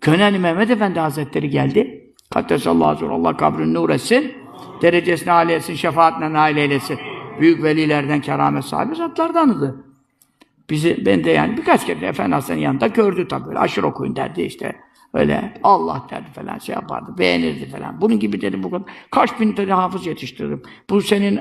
Gönenli Mehmet Efendi Hazretleri geldi. Ve sellem, Allah kabrini nur etsin. Derecesini âli etsin, şefaatine nail eylesin. Büyük velilerden, keramet sahibi zatlardandı. Bizi, ben de yani birkaç kere Efendi Hasan'ın yanında gördü tabii. Aşırı okuyun derdi işte. Öyle Allah derdi falan şey yapardı. Beğenirdi falan. Bunun gibi dedi bu kadar. Kaç bin tane hafız yetiştirdim. Bu senin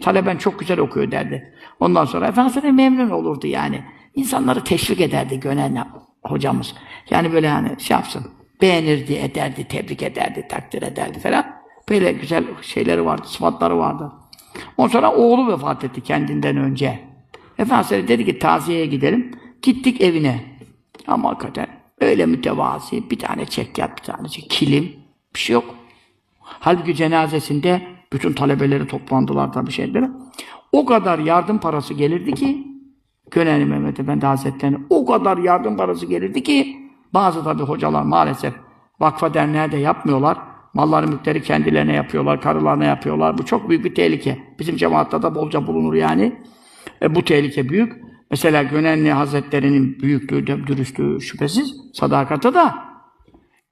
taleben çok güzel okuyor derdi. Ondan sonra Efendi Hasan memnun olurdu yani. İnsanları teşvik ederdi Gönenli hocamız. Yani böyle hani şey yapsın. Beğenirdi, ederdi, tebrik ederdi, takdir ederdi falan. Böyle güzel şeyleri vardı, sıfatları vardı. Ondan sonra oğlu vefat etti kendinden önce. Efendimiz dedi ki taziyeye gidelim. Gittik evine. Ama hakikaten öyle mütevazi. Bir tane çekyat, bir tane çek, kilim. Bir şey yok. Halbuki cenazesinde bütün talebeleri toplandılar tabii şeylere. O kadar yardım parası gelirdi ki Gönenli Mehmet Efendi Hazretleri'ne o kadar yardım parası gelirdi ki bazı tabii hocalar maalesef vakfa derneğe de yapmıyorlar. Malları mülkleri kendilerine yapıyorlar, karılarına yapıyorlar. Bu çok büyük bir tehlike. Bizim cemaatta da bolca bulunur yani. E, bu tehlike büyük. Mesela Gönenli Hazretleri'nin büyüklüğü, dürüstlüğü şüphesiz, sadakati da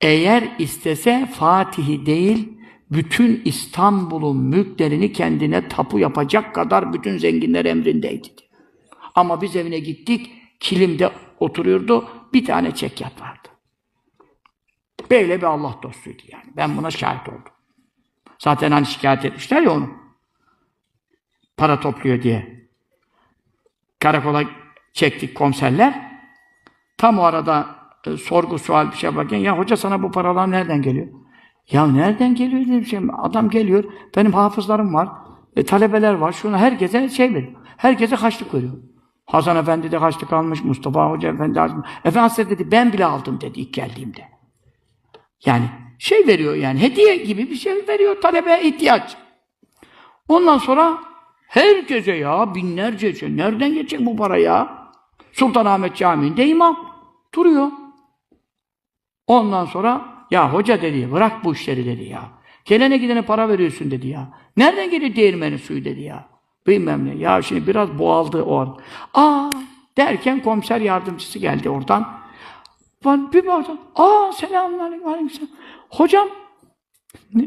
eğer istese Fatih'i değil, bütün İstanbul'un mülklerini kendine tapu yapacak kadar bütün zenginler emrindeydi. Ama biz evine gittik, kilimde oturuyordu, bir tane çekyat vardı. Böyle bir Allah dostuydu yani. Ben buna şahit oldum. Zaten hani şikayet etmişler ya onu. Para topluyor diye. Karakola çektik komiserler. Tam o arada e, sorgu sual bir şey yaparken ya hoca sana bu paralar nereden geliyor? Ya nereden geliyor dedim şey. Adam geliyor. Benim hafızlarım var. E, talebeler var. Şuna herkese şey veriyor. Herkese haçlık veriyor. Hasan Efendi de haçlık almış. Mustafa Hoca Efendi almış. Efendimiz dedi ben bile aldım dedi ilk geldiğimde. Yani şey veriyor yani hediye gibi bir şey veriyor talebe ihtiyaç. Ondan sonra herkese ya binlerce şey. Nereden geçecek bu para ya? Sultanahmet Camii'nde imam duruyor. Ondan sonra ya hoca dedi bırak bu işleri dedi ya. Gelene gidene para veriyorsun dedi ya. Nereden geliyor değirmenin suyu dedi ya. Bilmem ne. Ya şimdi biraz boğaldı o an. Aa derken komiser yardımcısı geldi oradan. Ben bir baktım. Aa selamünaleyküm aleyküm. Hocam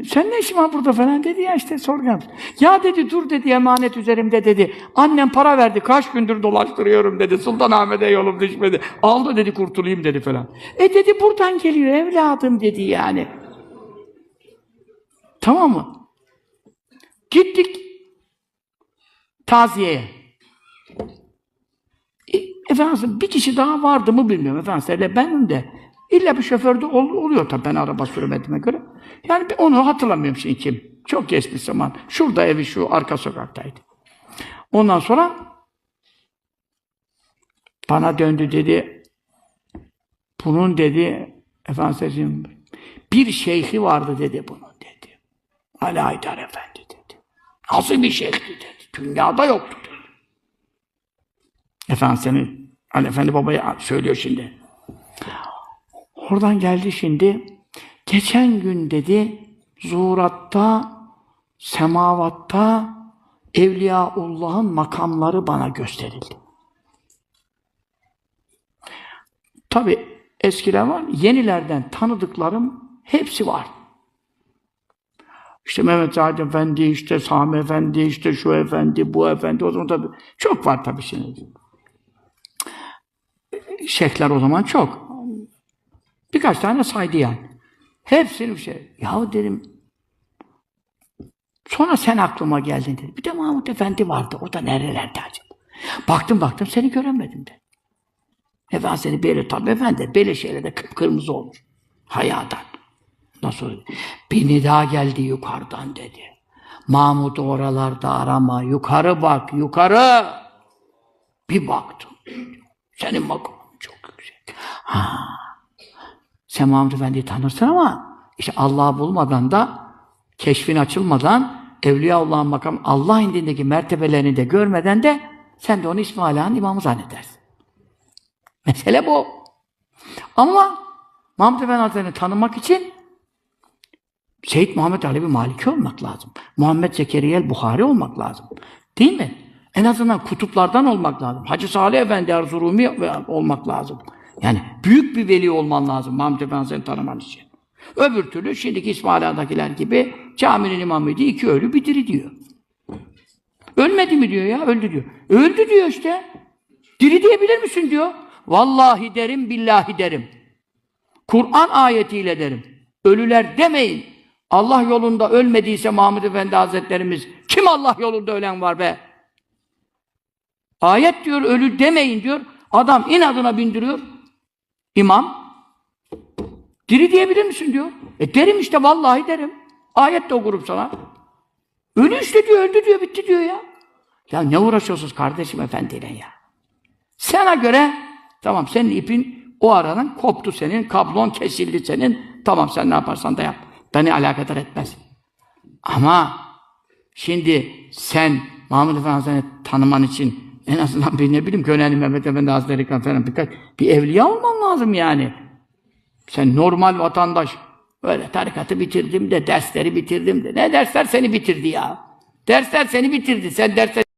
sen ne işin var burada falan dedi ya işte sorgan. Ya dedi dur dedi emanet üzerimde dedi. Annem para verdi kaç gündür dolaştırıyorum dedi. Sultanahmet'e yolum düşmedi. Aldı dedi kurtulayım dedi falan. E dedi buradan geliyor evladım dedi yani. Tamam mı? Gittik taziyeye. E, Efendim bir kişi daha vardı mı bilmiyorum efendim. Benim de illa bir şoför de ol, oluyor tabii ben araba sürmediğime göre. Yani onu hatırlamıyorum şimdi kim. Çok geçmiş zaman. Şurada evi şu arka sokaktaydı. Ondan sonra bana döndü dedi bunun dedi efendim bir şeyhi vardı dedi bunun dedi. Ali Haydar Efendi dedi. Nasıl bir şeyhti dedi. Dünyada yoktu dedi. Efendimiz'in Ali Efendi Baba'ya söylüyor şimdi. Oradan geldi şimdi. Geçen gün dedi zuhuratta, semavatta Evliyaullah'ın makamları bana gösterildi. Tabi eskiler var, yenilerden tanıdıklarım hepsi var. İşte Mehmet Said Efendi, işte Sami Efendi, işte şu efendi, bu efendi, o zaman tabi çok var tabi şimdi. Şeyhler o zaman çok. Birkaç tane saydı yani. Hepsini bir şey. Yahu dedim, sonra sen aklıma geldin dedi. Bir de Mahmut Efendi vardı, o da nerelerde acaba? Baktım baktım, seni göremedim de. Efendim seni böyle tabi efendi, böyle şeylerde kıpkırmızı olmuş. Hayadan. Nasıl? Bir nida geldi yukarıdan dedi. Mahmut oralarda arama, yukarı bak, yukarı. Bir baktım. Senin makamın çok yüksek. Ha. Sen Mahmut Efendi'yi tanırsın ama işte Allah'ı bulmadan da keşfin açılmadan Evliyaullah'ın makam Allah indindeki mertebelerini de görmeden de sen de onu İsmail Ağa'nın imamı zannedersin. Mesele bu. Ama Mahmut Efendi Hazretleri'ni tanımak için Seyyid Muhammed Alevi Maliki olmak lazım. Muhammed Zekeriya el Buhari olmak lazım. Değil mi? En azından kutuplardan olmak lazım. Hacı Salih Efendi Erzurumi olmak lazım. Yani büyük bir veli olman lazım Mahmud Efendi Hazretleri'ni tanıman için. Öbür türlü şimdiki İsmaila'dakiler gibi caminin imamıydı, iki ölü bir diri diyor. Ölmedi mi diyor ya, öldü diyor. Öldü diyor işte. Diri diyebilir misin diyor. Vallahi derim, billahi derim. Kur'an ayetiyle derim. Ölüler demeyin. Allah yolunda ölmediyse Mahmud Efendi Hazretlerimiz, kim Allah yolunda ölen var be? Ayet diyor, ölü demeyin diyor. Adam inadına bindiriyor. İmam, diri diyebilir misin diyor. E derim işte, vallahi derim. Ayet de okurum sana. Ölü işte diyor, öldü diyor, bitti diyor ya. Ya ne uğraşıyorsunuz kardeşim efendiyle ya? Sana göre, tamam senin ipin o aradan koptu senin, kablon kesildi senin. Tamam sen ne yaparsan da yap. Beni alakadar etmez. Ama şimdi sen Mahmud Efendi Hazretleri'ni tanıman için en azından bir ne bileyim Gönenli Mehmet Efendi Hazretleri falan birkaç bir evliya olman lazım yani. Sen normal vatandaş öyle tarikatı bitirdim de dersleri bitirdim de ne dersler seni bitirdi ya. Dersler seni bitirdi. Sen dersler